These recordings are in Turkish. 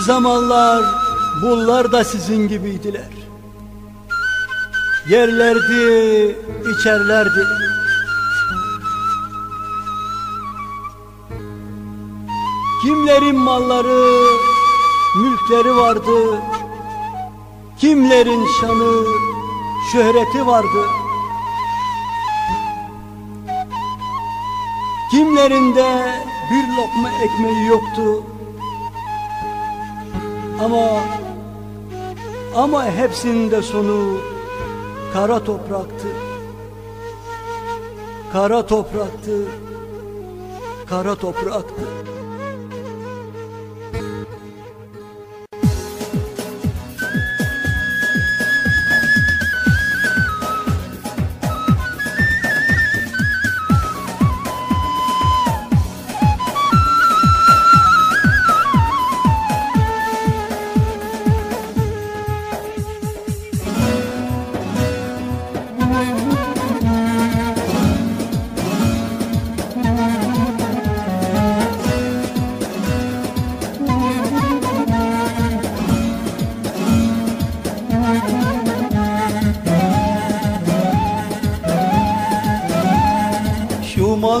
zamanlar bunlar da sizin gibiydiler. Yerlerdi, içerlerdi. Kimlerin malları, mülkleri vardı. Kimlerin şanı, şöhreti vardı. Kimlerinde bir lokma ekmeği yoktu. Ama ama hepsinde sonu kara topraktı. Kara topraktı. Kara topraktı.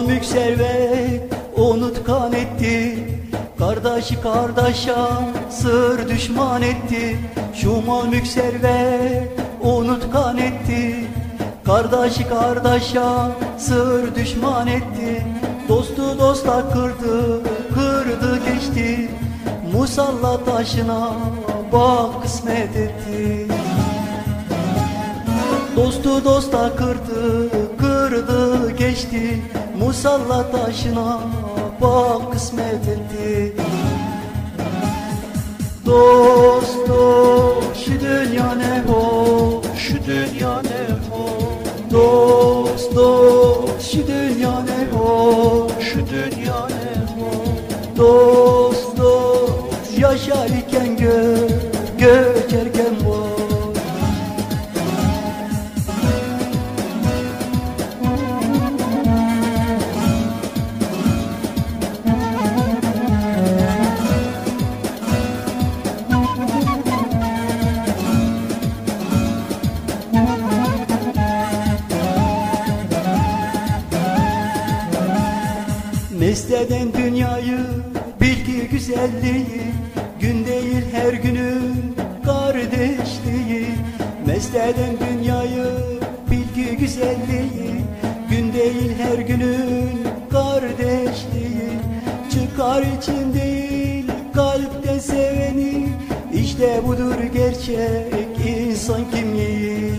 Mülk servet unutkan etti. Kardeşi kardeşe sır düşman etti. Şu mal mülk servet unutkan etti. Kardeşi kardeşe sır düşman etti. Dostu dosta kırdı, kırdı geçti. Musalla taşına bak kısmet etti. Dostu dosta kırdı, kırdı geçti Musalla taşına bak kısmet etti. Dost dost şu dünya ne hoş Şu dünya ne hoş, Dost dost şu dünya ne hoş şu dünya ne hoş Dost dost yaşarken gör, göçerken Mesleden dünyayı bilgi güzelliği Gün değil her günün kardeşliği. Mesleden dünyayı bilgi güzelliği Gün değil her günün kardeşliği. Çıkar için değil kalpten seveni İşte budur gerçek insan kimliği.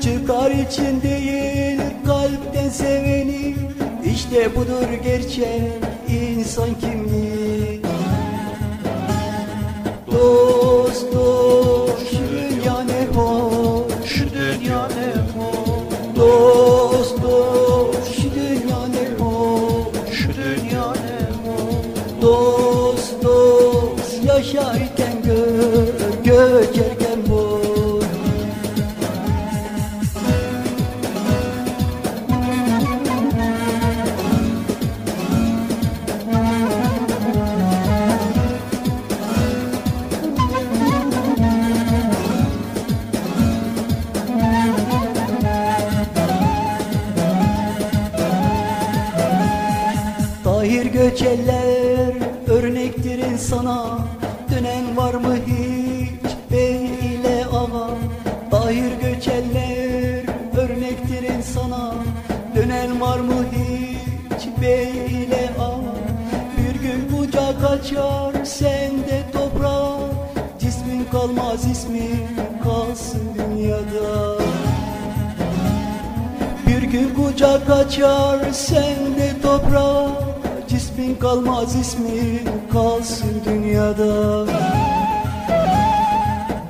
Çıkar için değil kalpten seveni İşte budur gerçek insan kimliği. Dost dost şu dünya ne hoş Şu dünya ne hoş, Dost dost şu dünya ne hoş şu dünya ne hoş. Dost dost yaşarken Dönen var mı hiç? Bey ile ağa Tahir göçeller örnektir insana. Dönen var mı hiç? Bey ile ağa Bir gün kucak açar sende toprağa. Cismin kalmaz ismin kalsın dünyada. Bir gün kucak açar sen de toprağa Cismin kalmaz ismin kalsın dünyada.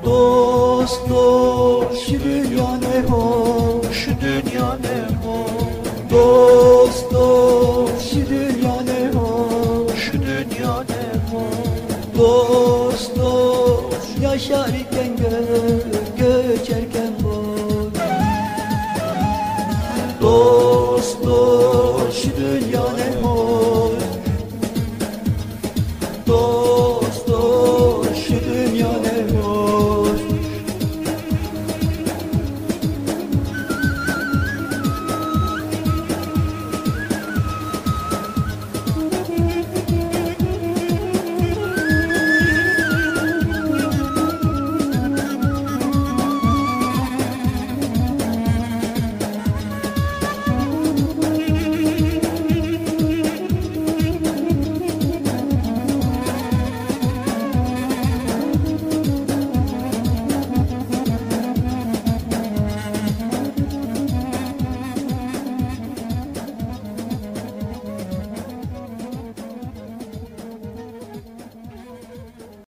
Dost dost şu dünya ne hoş? Şu dünya ne hoş, Dost dost şu dünya ne hoş? Şu dünya ne hoş? Dost dost yaşarken gör,